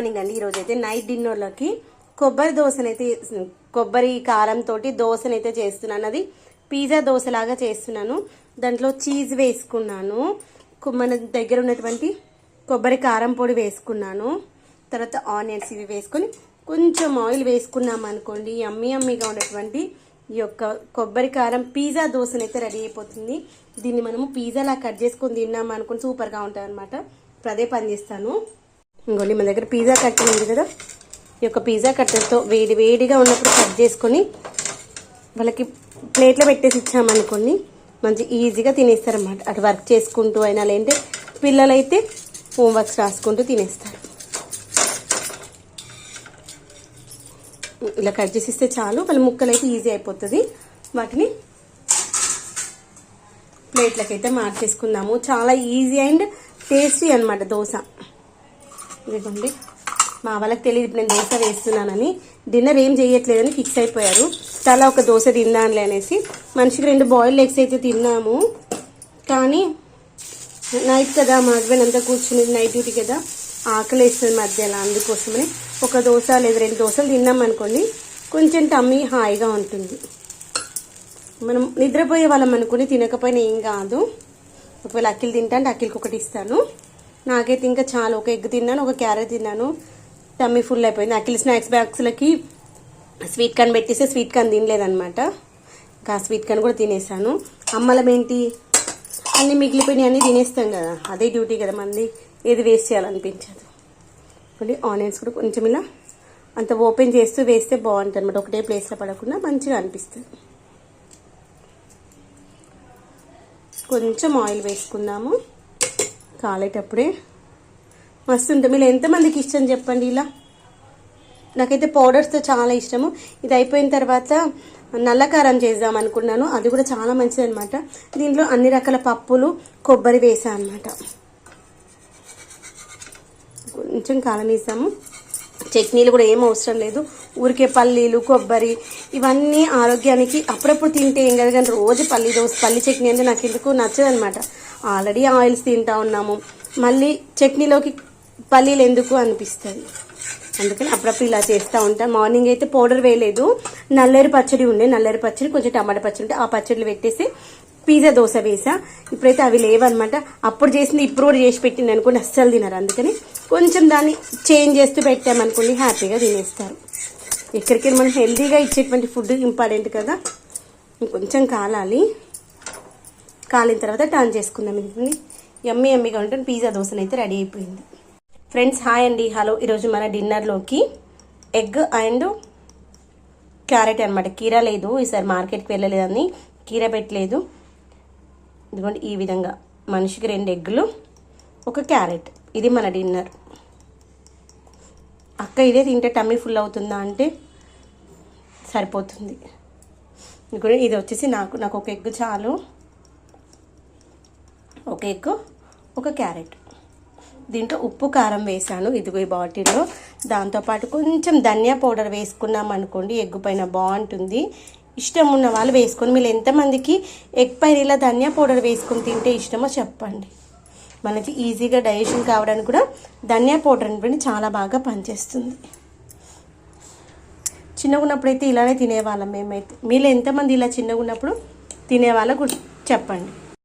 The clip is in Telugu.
మార్నింగ్ అండి. ఈరోజు అయితే నైట్ డిన్నర్లోకి కొబ్బరి దోశనైతే కొబ్బరి కారంతో దోశనైతే చేస్తున్నాను. అది పిజ్జా దోశలాగా చేస్తున్నాను. దాంట్లో చీజ్ వేసుకున్నాను. మన దగ్గర ఉన్నటువంటి కొబ్బరి కారం పొడి వేసుకున్నాను. తర్వాత ఆనియన్స్ ఇవి వేసుకొని కొంచెం ఆయిల్ వేసుకున్నాం అనుకోండి అమ్మి అమ్మిగా ఉన్నటువంటి ఈ యొక్క కొబ్బరి కారం పిజ్జా దోశనైతే రెడీ అయిపోతుంది. దీన్ని మనము పిజ్జాలా కట్ చేసుకొని తిన్నాం అనుకుని సూపర్గా ఉంటుంది అనమాట అదే పని చేస్తాను. ఇంకోండి మన దగ్గర పిజ్జా కట్టర్ ఉంది కదా? ఈ యొక్క పిజ్జా కట్టర్తో వేడి వేడిగా ఉన్నప్పుడు కట్ చేసుకొని వాళ్ళకి ప్లేట్లో పెట్టేసి ఇచ్చామనుకోండి మంచి ఈజీగా తినేస్తారన్నమాట. అటు వర్క్ చేసుకుంటూ అయినా లేదంటే పిల్లలైతే హోంవర్క్స్ రాసుకుంటూ తినేస్తారు. ఇలా కట్ చేసిస్తే చాలు వాళ్ళ ముక్కలు అయితే ఈజీ అయిపోతుంది. వాటిని ప్లేట్లకి అయితే మార్చేసుకుందాము చాలా ఈజీ అండ్ టేస్టీ అనమాట దోశ. ఇదిగోండి. మా వాళ్ళకి తెలియదు ఇప్పుడు నేను దోశ వేస్తున్నానని. డిన్నర్ ఏం చేయట్లేదని ఫిక్స్ అయిపోయారు. చాలా ఒక దోశ తిందాంలే అనేసి. మనిషికి రెండు బాయిల్డ్ ఎగ్స్ అయితే తిన్నాము. కానీ నైట్ కదా మా హస్బెండ్ అంతా కూర్చుని నైట్ డ్యూటీ కదా. ఆకలి వేస్తుంది మధ్యలో అందుకోసమని. ఒక దోశ లేదా రెండు దోశలు తిన్నాం అనుకోండి కొంచెం టమ్మీ హాయిగా ఉంటుంది. మనం నిద్రపోయే వాళ్ళం అనుకుని తినకపోయినా ఏం కాదు. ఒకవేళ అక్కిలు తింటా అంటే అక్కిలకి ఒకటి ఇస్తాను. నాకైతే ఇంకా చాలా ఒక ఎగ్ తిన్నాను ఒక క్యారెట్ తిన్నాను. టమ్మీ ఫుల్ అయిపోయింది. అఖిల్ స్నాక్స్ బ్యాగ్స్లకి స్వీట్ కార్న్ పెట్టేస్తే స్వీట్ కార్న్ తినలేదనమాట ఇంకా స్వీట్ కార్న్ కూడా తినేసాను. అమ్మలం ఏంటి? అన్నీ మిగిలిపోయినాయి అన్నీ తినేస్తాం కదా. అదే డ్యూటీ కదా మంది. ఏది వేస్ట్ చేయాలనిపించదు. కొన్ని ఆనియన్స్ కూడా కొంచెం ఇలా అంత ఓపెన్ చేస్తూ వేస్తే బాగుంటుంది అనమాట ఒకటే ప్లేస్లో పడకుండా మంచిగా అనిపిస్తుంది. కొంచెం ఆయిల్ వేసుకుందాము. కాలేటప్పుడే మస్తు ఉంటుంది మీరు ఎంతమందికి ఇష్టం చెప్పండి ఇలా? నాకైతే పౌడర్స్తో చాలా ఇష్టము. ఇది అయిపోయిన తర్వాత నల్లకారం చేద్దాం అనుకున్నాను. అది కూడా చాలా మంచిది అనమాట దీంట్లో అన్ని రకాల పప్పులు కొబ్బరి వేసా అనమాట కొంచెం కాలనీసాము చట్నీలు కూడా ఏం అవసరం లేదు. ఊరికే పల్లీలు కొబ్బరి ఇవన్నీ ఆరోగ్యానికి అప్పుడప్పుడు తింటే ఏం కదా కానీ రోజు పల్లీ దోశ పల్లి చట్నీ అంటే నాకు ఎందుకు నచ్చదు అనమాట ఆల్రెడీ ఆయిల్స్ తింటా ఉన్నాము. మళ్ళీ చట్నీలోకి పల్లీలు ఎందుకు అనిపిస్తుంది? అందుకని అప్పుడప్పుడు ఇలా చేస్తూ ఉంటాను మార్నింగ్ అయితే పౌడర్ వేయలేదు. నల్లేరు పచ్చడి ఉండే నల్లేరు పచ్చడి కొంచెం టమాటా పచ్చడి ఉంటే ఆ పచ్చడిలు పెట్టేసి పిజ్జా దోశ వేసా. ఇప్పుడైతే అవి లేవన్నమాట. అప్పుడు చేసింది ఇప్పుడు కూడా చేసి పెట్టింది అనుకోండి అస్సలు తినరు. అందుకని కొంచెం దాన్ని చేంజ్ చేస్తూ పెట్టామనుకోండి హ్యాపీగా తినేస్తారు. ఎక్కడికి మనం హెల్తీగా ఇచ్చేటువంటి ఫుడ్ ఇంపార్టెంట్ కదా. కొంచెం కాలాలి. కాలిన తర్వాత టర్న్ చేసుకుందాం ఇది. ఎమ్మి ఎమ్మిగా ఉంటుంది. పిజ్జా దోశనైతే అయితే రెడీ అయిపోయింది. ఫ్రెండ్స్ హాయ్ అండి. హలో. ఈరోజు మన డిన్నర్లోకి ఎగ్ అండ్ క్యారెట్ అనమాట కీరా లేదు. ఈసారి మార్కెట్కి వెళ్ళలేదని కీర పెట్టలేదు. ఇదిగోండి ఈ విధంగా మనిషికి రెండు ఎగ్గులు ఒక క్యారెట్. ఇది మన డిన్నర్ అక్క ఇదే తింటే టమ్మీ ఫుల్ అవుతుందా అంటే సరిపోతుంది. ఇప్పుడు ఇది వచ్చేసి నాకు నాకు ఒక ఎగ్ చాలు. ఒక ఎగ్ ఒక క్యారెట్. దీంట్లో ఉప్పు కారం వేసాను ఇదిగో ఈ బాటిల్లో. దాంతోపాటు కొంచెం ధనియా పౌడర్ వేసుకున్నాం అనుకోండి ఎగ్ పైన బాగుంటుంది. ఇష్టం ఉన్న వాళ్ళు వేసుకొని మీరు ఎంతమందికి ఎగ్ పైన ఇలా ధనియా పౌడర్ వేసుకొని తింటే ఇష్టమో చెప్పండి. మనకి ఈజీగా డైజెషన్ కావడానికి కూడా ధనియా పౌడర్ అనేది చాలా బాగా పనిచేస్తుంది. చిన్నగా ఉన్నప్పుడు అయితే ఇలానే తినేవాళ్ళం మేమైతే. మీరు ఎంతమంది ఇలా చిన్నగా ఉన్నప్పుడు తినేవాళ్ళ చెప్పండి.